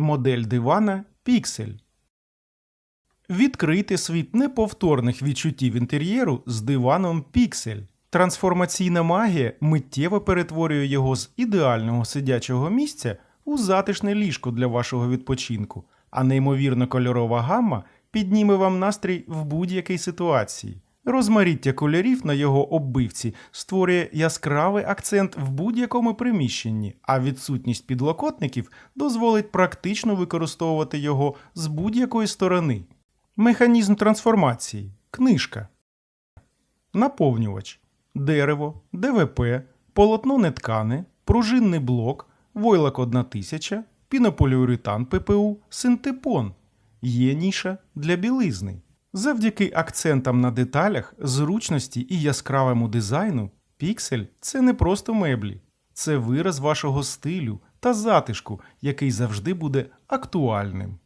Модель дивана Pixel. Відкрийте світ неповторних відчуттів інтер'єру з диваном Pixel. Трансформаційна магія миттєво перетворює його з ідеального сидячого місця у затишне ліжко для вашого відпочинку, а неймовірно кольорова гамма підніме вам настрій в будь-якій ситуації. Розмариття кольорів на його оббивці створює яскравий акцент в будь-якому приміщенні, а відсутність підлокотників дозволить практично використовувати його з будь-якої сторони. Механізм трансформації. Книжка. Наповнювач. Дерево, ДВП, полотно неткане, пружинний блок, войлок 1000, пінополіуретан ППУ, синтепон. Є ніша для білизни. Завдяки акцентам на деталях, зручності і яскравому дизайну, піксель це не просто меблі, це вираз вашого стилю та затишку, який завжди буде актуальним.